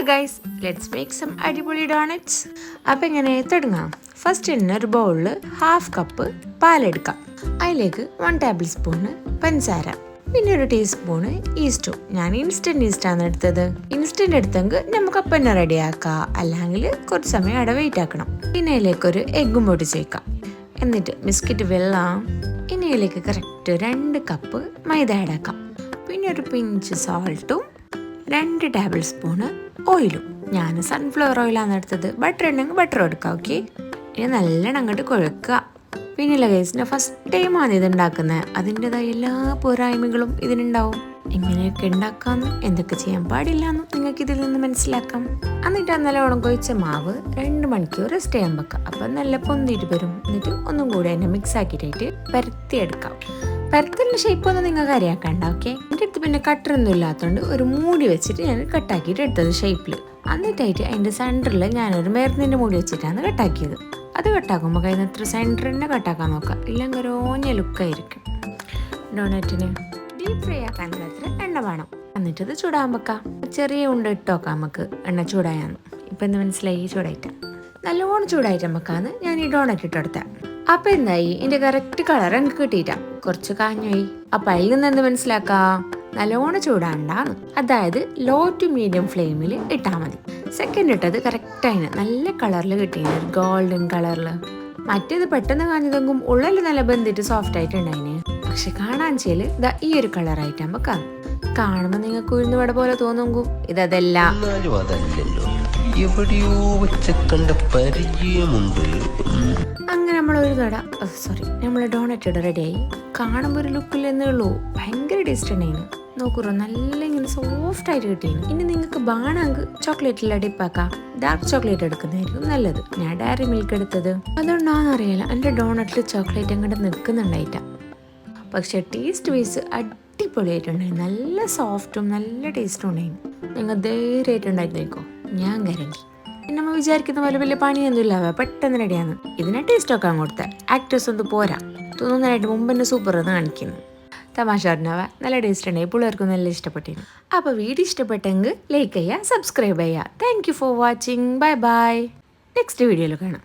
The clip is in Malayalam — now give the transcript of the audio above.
ഗൈസ് ലെറ്റ്സ് മേക്ക് സം അടിപൊളി ഡോണറ്റ്സ് അപ്പം എങ്ങനെ തുടങ്ങാം. ഫസ്റ്റ് തന്നെ ഒരു ബൗളിൽ ഹാഫ് കപ്പ് പാലെടുക്കാം അതിലേക്ക് വൺ ടേബിൾ സ്പൂണ് പഞ്ചസാര. പിന്നെ ഒരു ടീസ്പൂണ് ഈസ്റ്റും ഞാൻ ഇൻസ്റ്റന്റ് ഈസ്റ്റാണ് എടുത്തത്. ഇൻസ്റ്റന്റ് എടുത്തെങ്കിൽ നമുക്ക് അപ്പം തന്നെ റെഡിയാക്കാം അല്ലെങ്കിൽ കുറച്ച് സമയം അവിടെ വെയിറ്റ് ആക്കണം. പിന്നെ അതിലേക്കൊരു എഗ്ഗും പൊടിച്ചേക്കാം എന്നിട്ട് ബിസ്ക്കറ്റ് വെള്ളം. ഇനി അതിലേക്ക് കറക്റ്റ് രണ്ട് കപ്പ് മൈദ ആഡാക്കാം പിന്നെ ഒരു പിഞ്ച് സോൾട്ടും രണ്ട് ടേബിൾ സ്പൂണ് ഓയിലും. ഞാൻ സൺഫ്ലവർ ഓയിലാണ് എടുത്തത്. ബട്ടർ ഉണ്ടെങ്കിൽ ബട്ടർ എടുക്കാം ഓക്കെ ഇനി നല്ലോണം അങ്ങോട്ട് കുഴക്കുക. പിന്നില്ല കേസിന് ഫസ്റ്റ് ടൈമാണ് ഇത് ഉണ്ടാക്കുന്നത് അതിന്റെതായ എല്ലാ പോരായ്മകളും ഇതിനുണ്ടാവും. എങ്ങനെയൊക്കെ ഉണ്ടാക്കാമെന്നും എന്തൊക്കെ ചെയ്യാൻ പാടില്ല എന്നും നിങ്ങൾക്ക് ഇതിൽ നിന്ന് മനസ്സിലാക്കാം. എന്നിട്ട് നല്ലോണം കൊഴിച്ച മാവ് രണ്ട് മണിക്കൂർ റെസ്റ്റ് ചെയ്യാൻ വെക്കാം അപ്പം നല്ല പൊന്തിയിട്ട് വരും. എന്നിട്ട് ഒന്നും കൂടി തന്നെ മിക്സ് ആക്കിയിട്ട് പരത്തിയെടുക്കാം പരത്തലിന്റെ ഷേപ്പ് ഒന്നും നിങ്ങൾക്ക് അറിയാക്കണ്ട ഓക്കെ എന്റെ അടുത്ത് പിന്നെ കട്ടറൊന്നും ഇല്ലാത്തതുകൊണ്ട് ഒരു മൂടി വെച്ചിട്ട് ഞാൻ കട്ടാക്കിയിട്ട് എടുത്തത് ഷേപ്പിൽ എന്നിട്ടായിട്ട് അതിന്റെ സെന്ററിൽ ഞാനൊരു മരുന്നിന്റെ മൂടി വെച്ചിട്ടാണ് കട്ടാക്കിയത്. അത് കട്ടാക്കുമ്പോൾ കഴിയുന്നത്ര സെന്റർ തന്നെ കട്ടാക്കാൻ നോക്കാം. ഇല്ലെങ്കിൽ ഒരു ഓഞ്ഞ ലുക്കായിരിക്കും ഡോണറ്റിന് ഡീപ് ഫ്രൈ ആക്കാനുള്ള അത്ര എണ്ണ വേണം. ഇത് ചൂടാൻ വെക്കാം ചെറിയ ഉണ്ട ഇട്ട് നോക്കാം നമുക്ക്. എണ്ണ ചൂടായാന്ന്. ഇപ്പം എന്ത് മനസ്സിലായി ചൂടായിട്ട്. നല്ലോണം ചൂടായിട്ട് നമുക്കാന്ന് ഞാൻ ഈ ഡോണറ്റ് ഇട്ട് കൊടുത്തത് അപ്പം എന്തായി? എന്റെ കറക്റ്റ് കളർ എനിക്ക് കിട്ടിയിട്ടാ. കുറച്ച് കാഞ്ഞോയി അപ്പം അതിൽ നിന്ന് എന്ത് മനസ്സിലാക്കാ? നല്ലോണം ചൂടാണ്ടാണ് അതായത് ലോ ടു മീഡിയം ഫ്ലെയിമിൽ ഇട്ടാൽ മതി. സെക്കൻഡ് ഇട്ടത് കറക്റ്റായി നല്ല കളറിൽ കിട്ടിയിന്. ഒരു ഗോൾഡൻ കളറിൽ മറ്റേത് പെട്ടെന്ന് കാഞ്ഞതെങ്കും ഉള്ളിൽ നല്ല ബന്ധിട്ട് സോഫ്റ്റ് ആയിട്ടുണ്ടായിന്. പക്ഷെ കാണാൻ ചെയ്യൽ ഇതാ ഈ ഒരു കളർ കളറായിട്ടാകുമ്പോ കാണും. കാണുമ്പോൾ നിങ്ങൾക്ക് ഉഴുന്നുവട പോലെ തോന്നുമ്പോൾ ഇതല്ല എവിടെയോ പരിചയമുണ്ട്. അങ്ങനെ നമ്മളൊരു കട സോറി നമ്മൾ ഡോണറ്റ് റെഡിയായി കാണുമ്പോൾ ഒരു ലുക്കില്ലെന്നേ ഉള്ളൂ. ഭയങ്കര ടേസ്റ്റ് ഉണ്ടായിരുന്നു നോക്കൂറോ നല്ല ഇങ്ങനെ സോഫ്റ്റ് ആയിട്ട് കിട്ടിയിരുന്നു. ഇനി നിങ്ങൾക്ക് ബാണെങ്കിൽ ചോക്ലേറ്റിൽ ഡിപ്പാക്കാം ഡാർക്ക് ചോക്ലേറ്റ് എടുക്കുന്നതായിരിക്കും നല്ലത്. ഞാൻ ഡയറി മിൽക്ക് എടുത്തത്. അതുകൊണ്ടാണെന്ന് അറിയില്ല. എന്റെ ഡോണറ്റിൽ ചോക്ലേറ്റ് അങ്ങോട്ട് നിൽക്കുന്നുണ്ടായിട്ട. പക്ഷെ ടേസ്റ്റ് വൈസ് അടിപൊളിയായിട്ടുണ്ടായി നല്ല സോഫ്റ്റും നല്ല ടേസ്റ്റും ഉണ്ടായിരുന്നു. നിങ്ങൾ ധൈര്യമായിട്ടുണ്ടായിരുന്നേക്കോ? ഞാൻ കരങ്ങി പിന്നെ നമ്മൾ വിചാരിക്കുന്ന പോലെ വലിയ പണിയൊന്നുമില്ല അവ പെട്ടെന്ന് റെഡിയാണ് ഇതിനെ ടേസ്റ്റ് ഒക്കെ കൊടുത്ത. ആക്ടേഴ്സ് ഒന്ന് പോരാ. തോന്നുന്നതിനായിട്ട് മുമ്പ് തന്നെ സൂപ്പർ എന്ന് കാണിക്കുന്നു. തമാശ പറഞ്ഞവ. നല്ല ടേസ്റ്റ് ഉണ്ടായി പിള്ളേർക്കും നല്ല ഇഷ്ടപ്പെട്ടിരുന്നു അപ്പോൾ വീഡിയോ ഇഷ്ടപ്പെട്ടെങ്കിൽ ലൈക്ക് ചെയ്യുക സബ്സ്ക്രൈബ് ചെയ്യുക. Thank you for watching bye bye next വീഡിയോയിൽ കാണാം.